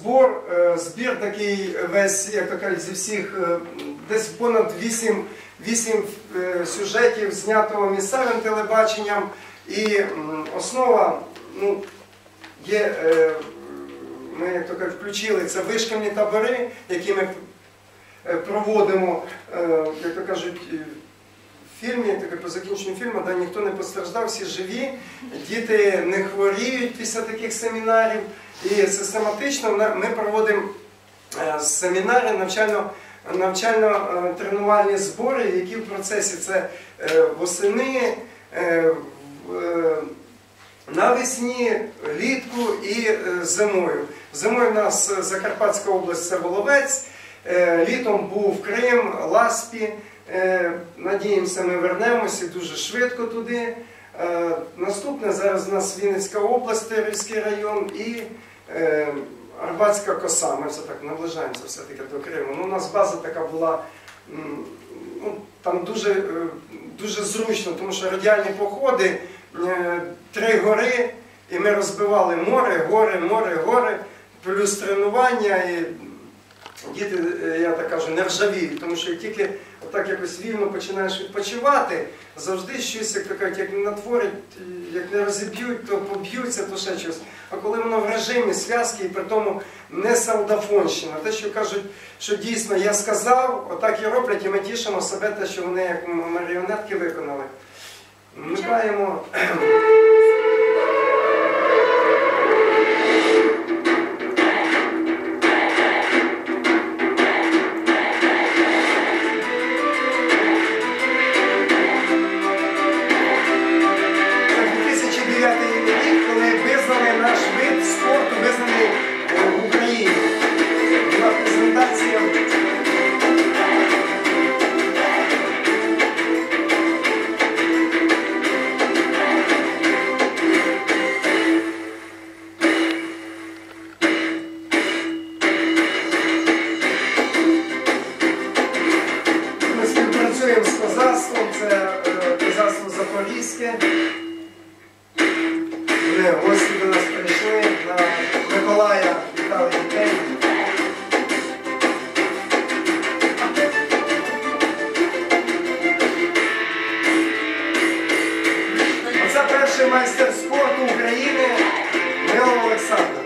Збор, е, збір такий весь, як то кажуть, зі всіх, е, десь понад 8, 8 е, сюжетів знято місцевим телебаченням. І основа, ну, є, ми як то кажуть, включили це вишкільні табори, які ми проводимо, як то кажуть, фільмі, таке по закінченню фільму, де ніхто не постраждав, всі живі, діти не хворіють після таких семінарів. І систематично ми проводимо е, семінари, навчально, навчально-тренувальні збори, які в процесі це е, восени, е, е, навесні, літку і е, зимою. Зимою в нас е, Закарпатська область це Воловець, е, літом був Крим, Ласпі. Е, Надіємося, ми вернемося дуже швидко туди. Е, Наступне зараз у нас Вінницька область, Терівський район і е, Арбатська коса. Ми все так наближаємося все-таки до Криму. Ну, у нас база така була. Ну, там дуже, дуже зручно, тому що радіальні походи, три гори, і ми розбивали море, гори, море, гори, плюс тренування. І діти, я так кажу, не ржавіють, тому що тільки отак якось вільно починаєш відпочивати, завжди щось, як то кажуть, як не натворять, як не розіб'ють, то поб'ються, то ще щось. А коли воно в режимі зв'язки і при тому не солдафонщина, те, що кажуть, що дійсно я сказав, отак і роблять, і ми тішимо себе, те, що вони як маріонетки виконали. Вмикаємо. Це Перший майстер спорту України Мило Олександр.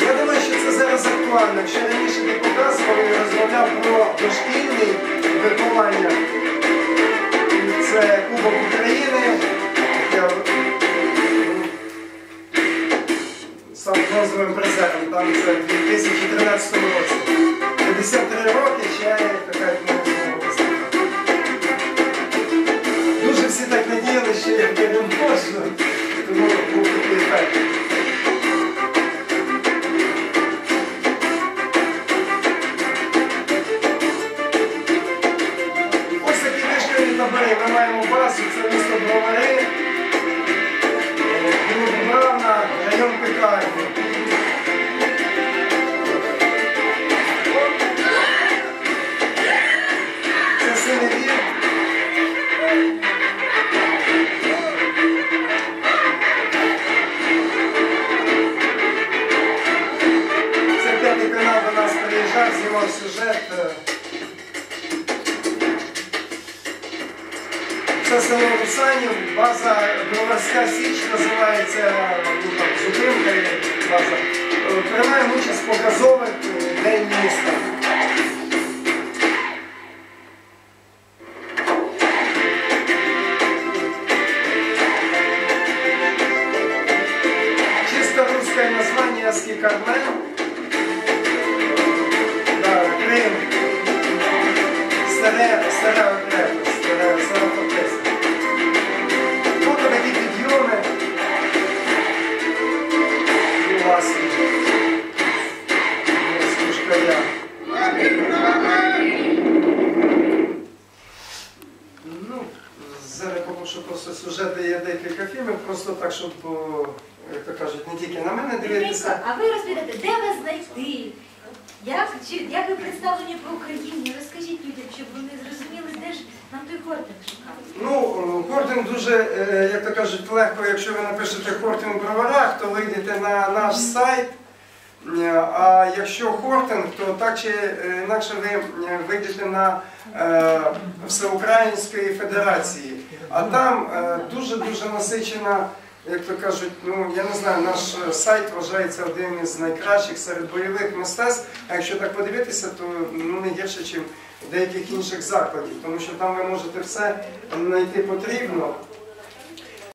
Я думаю, що це зараз актуально. Якщо раніше не показував і розмовляв про дошкільне виховання, це Кубок України. Я м, бронзовим призером, там це в 2013 році. 53 роки Ось такі вишкільні табори. Ми маємо базу, це місто Бровари, Дубравна, район Пекарні. приїжджав, знімав сюжет. е, Це село Русанів, база Броварська Січ називається, ну там зупинка є база. Е, Приймаємо участь в показових е, день міста. Чисто русское название Аски Просто так, щоб, як то кажуть, не тільки на мене дивитися. А ви розповідаєте, де вас знайти? Як, чи, як ви представлені по Україні? Розкажіть людям, щоб вони зрозуміли, де ж нам той кортик шукати. Ну, е, дуже, е, як то кажуть, легко, якщо ви напишете хортинг в броварах, то вийдете на наш сайт. Е, А якщо хортинг, то так чи е, інакше ви е, вийдете на Всеукраїнської Федерації. А там дуже-дуже насичена, як то кажуть, ну я не знаю, наш сайт вважається одним із найкращих серед бойових мистецтв. А якщо так подивитися, то ну, не гірше, ніж деяких інших закладів, тому що там ви можете все знайти потрібно.